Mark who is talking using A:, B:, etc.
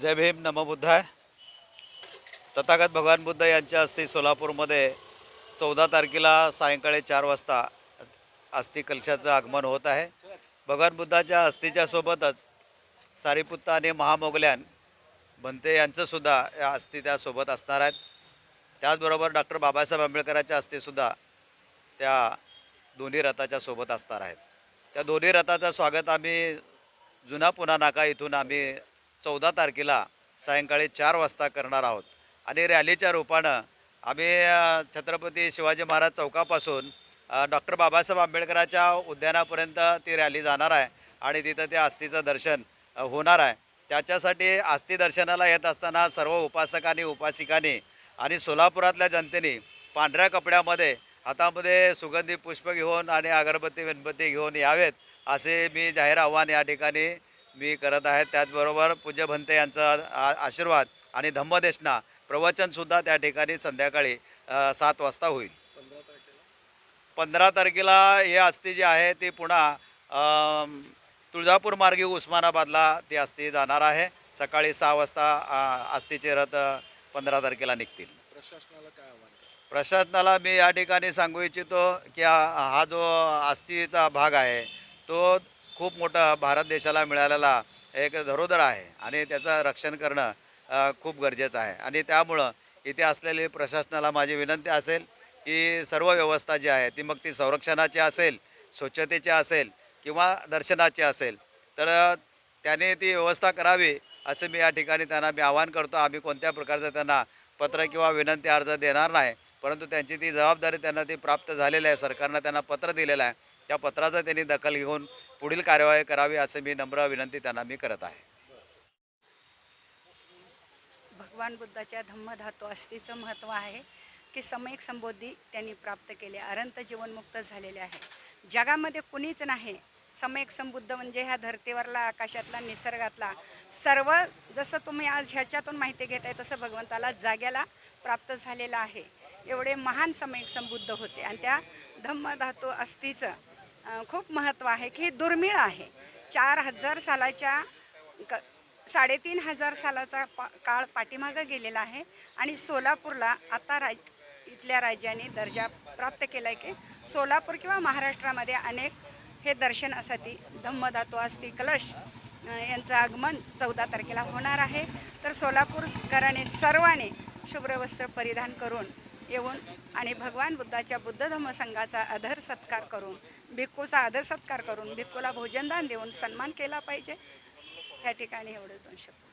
A: जय भीम नमबुद्धाय तथागत भगवान बुद्ध यांच्या हस्ते सोलापूरमध्ये चौदा तारखेला सायंकाळी चार वाजता अस्थि कलशाचं आगमन होत आहे. भगवान बुद्धाच्या अस्थीच्या सोबतच सारीपुत्ता आणि महामोगल्यान भंते यांचंसुद्धा या अस्थि त्यासोबत असणार आहेत. त्याचबरोबर डॉक्टर बाबासाहेब आंबेडकरांच्या अस्थिसुद्धा त्या दोन्ही रथाच्या सोबत असणार आहेत. त्या दोन्ही रथाचं स्वागत आम्ही जुना पुन्हा नाका इथून आम्ही चौदा तारखेला सायंकाळी चार वाजता करणार आहोत. आणि रॅलीच्या रूपानं आम्ही छत्रपती शिवाजी महाराज चौकापासून डॉक्टर बाबासाहेब आंबेडकरांच्या उद्यानापर्यंत ती रॅली जाणार आहे आणि तिथं त्या अस्थीचं दर्शन होणार आहे. त्याच्यासाठी अस्थी दर्शनाला येत असताना सर्व उपासकांनी उपासिकांनी आणि सोलापुरातल्या जनतेने पांढऱ्या कपड्यामध्ये हातामध्ये सुगंधी पुष्प घेऊन आणि अगरबत्ती विणबत्ती घेऊन यावेत. असे मी जाहीर आव्हान या ठिकाणी मी करत आहे. त्याचबरोबर पूज्य भंते यांचा आशीर्वाद आणि धम्मदेशना प्रवचनसुद्धा त्या ठिकाणी संध्याकाळी सात वाजता होईल. पंधरा तारखेला हे अस्थी जी आहे ती पुन्हा तुळजापूर मार्गे उस्मानाबादला ती अस्थी जाणार आहे. सकाळी सहा वाजता अस्थीचे रथ पंधरा तारखेला निघतील.
B: प्रशासनाला काय?
A: प्रशासनाला मी या ठिकाणी सांगू इच्छितो की हा जो अस्थीचा भाग आहे तो खूप मोठा भारत देशाला मिळालेला एक धरोधर आहे आणि त्याचं रक्षण करणं खूप गरजेचं आहे. आणि त्यामुळं इथे असलेली प्रशासनाला माझी विनंती असेल की सर्व व्यवस्था जी आहे ती मग ती संरक्षणाची असेल स्वच्छतेची असेल किंवा दर्शनाची असेल तर त्याने ती व्यवस्था करावी असं मी या ठिकाणी त्यांना मी आवाहन करतो. आम्ही कोणत्या प्रकारचं त्यांना पत्र किंवा विनंती अर्ज देणार नाही परंतु त्यांची ती जबाबदारी त्यांना ती प्राप्त झालेली आहे. सरकारनं त्यांना पत्र दिलेलं आहे. त्या पत्राचा त्यांनी दखल घेऊन पुढील कार्यवाही करावी असं मी नम्र विनंती त्यांना मी करत आहे.
C: भगवान बुद्धाच्या धम्मधातू अस्थीचं महत्त्व आहे की समयिक संबोधी त्यांनी प्राप्त केले. अनंत जीवनमुक्त झालेले आहे. जगामध्ये कुणीच नाही समयक संबुद्ध म्हणजे ह्या धर्तीवरला आकाशातला निसर्गातला. सर्व जसं तुम्ही आज ह्याच्यातून माहिती घेत आहे तसं भगवंताला जाग्याला प्राप्त झालेलं आहे. एवढे महान समयक संबुद्ध होते. आणि त्या धम्मधातू अस्थीचं खूप महत्त्व आहे की हे दुर्मिळ आहे. चार हजार सालाच्या क साडेतीन हजार सालाचा पा काळ पाठीमागं गेलेला आहे आणि सोलापूरला आता राज इथल्या राज्याने दर्जा प्राप्त केला आहे की सोलापूर किंवा महाराष्ट्रामध्ये अनेक हे दर्शन असती धम्मधातू असती कलश यांचं आगमन चौदा तारखेला होणार आहे. तर सोलापूरकरांनी सर्वांनी शुभ्र वस्त्र परिधान करून येऊन आणि भगवान बुद्धाच्या बुद्ध धम्म संघाचा आदर सत्कार करून भिक्खूचा आदर सत्कार करून भिक्खूला भोजनदान देऊन सन्मान केला पाहिजे. या ठिकाणी एवढे दोन शब्द.